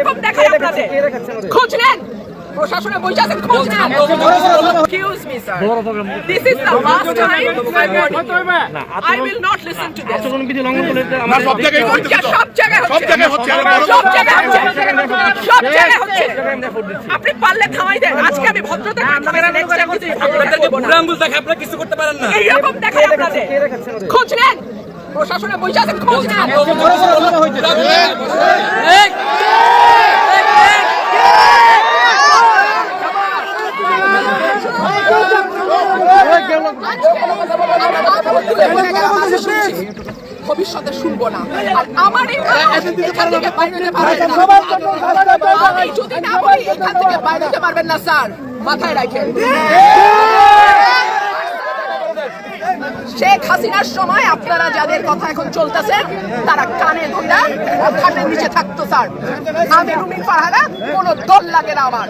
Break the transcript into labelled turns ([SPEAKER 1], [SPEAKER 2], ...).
[SPEAKER 1] এরকম দেখায় আপনাদের। খোঁজ নেন। প্রশাসনে বসে আছেন খোঁজ নেন।
[SPEAKER 2] লঙ্ঘন করলে
[SPEAKER 3] সব জায়গায় হচ্ছে।
[SPEAKER 1] সব জায়গায়
[SPEAKER 3] সব জায়গায় হচ্ছে।
[SPEAKER 1] সব জায়গায় হচ্ছে। সব জায়গায় হচ্ছে। আপনি পারলে থামাই দেন। আজকে আমি ভদ্রতা
[SPEAKER 4] আঙ্গুল দেখে আপনারা কিছু করতে পারেন না।
[SPEAKER 1] এইরকম দেখায় আপনাদের? খোঁজ নেন। প্রশাসনে বসে আছেন খোঁজ নেন। ভবিষ্যতে শুনব না। আর আমার এখান থেকে বাইরে পারবেন না। যদি না বলি এখান থেকে বাইরে যেতে পারবেন না স্যার। মাথায় রাখেন। শেখ হাসিনার সময় আপনারা যাদের কথা এখন চলতেছেন তারা কানে ধরা খাটের নিচে থাকতো স্যার। আমি রুমিন ফারহানা কোনো দল লাগে না আমার।